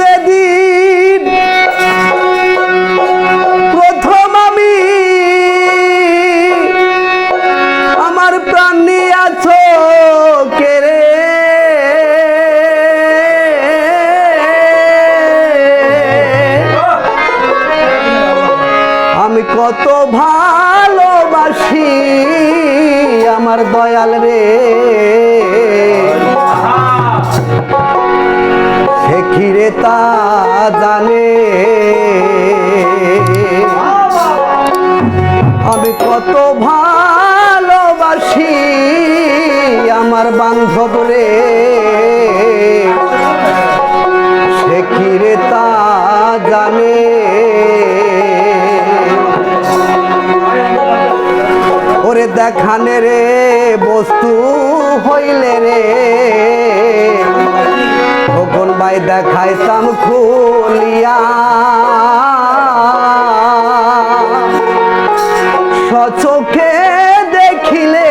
যেদিন প্রথম আমি আমার প্রাণ নিয়াছ কেড়ে আমি কত ভালোবাসি আমার দয়াল রে। সে খিরে তা জানে। আমি কত ভালোবাসি আমার বান্ধব রে। সে খিরে তা জানে। ওরে দেখানে রে বস্তু হইলে রে। দেখাইতাম খুলিয়া। সচোখে দেখিলে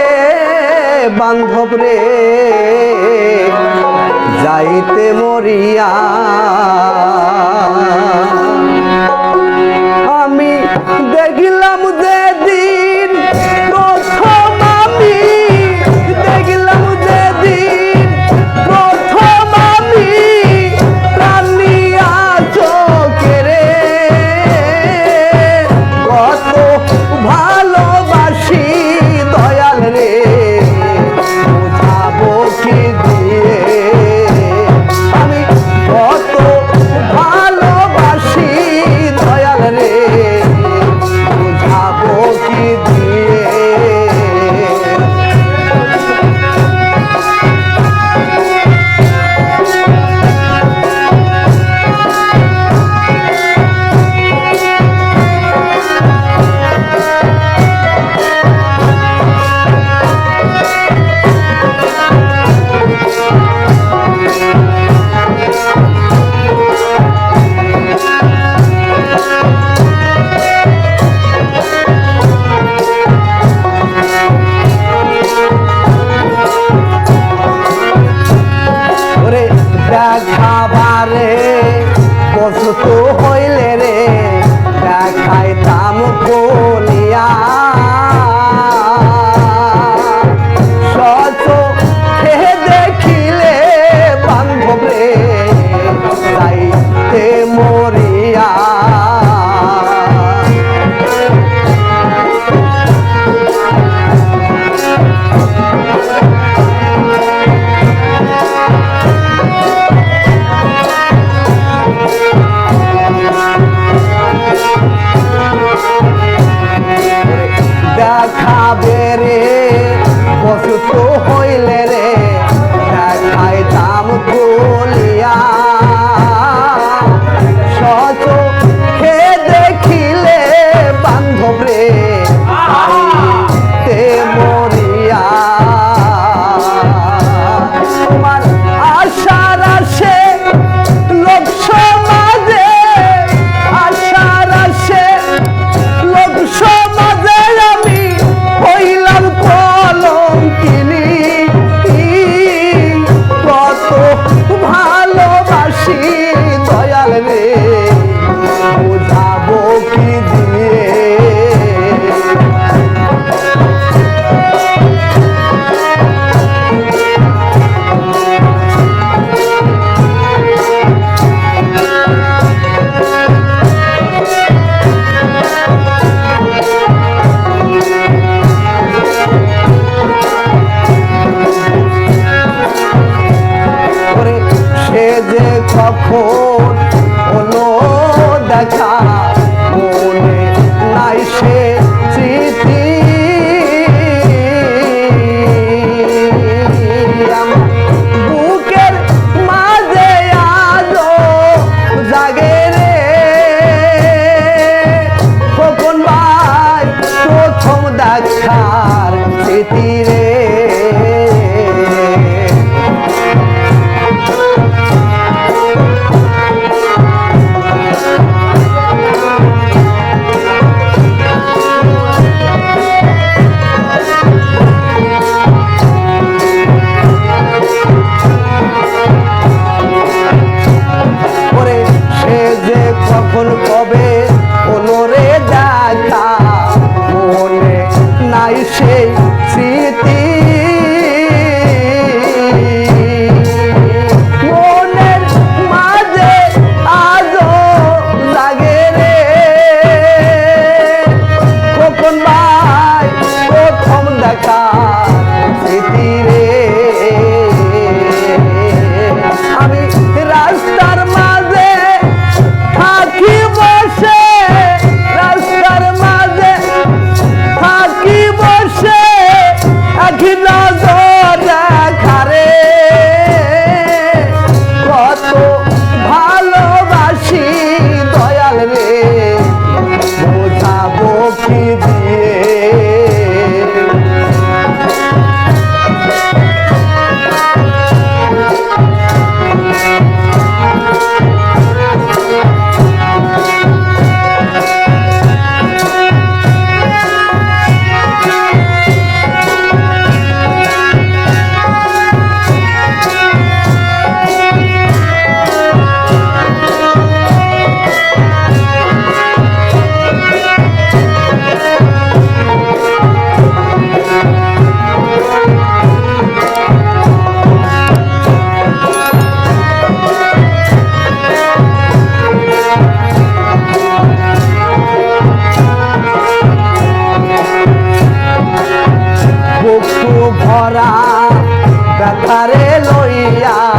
বান্ধব রে যাইতে মরিয়া। আমি দেখিলাম যে দেখাইতাম বলিয়া দেখাবে রে? অসুস্থ হইলে রে? খাইতাম বলিয়া যে কখন হলো দেখা বুকু ভরা ব্যথারে লইয়া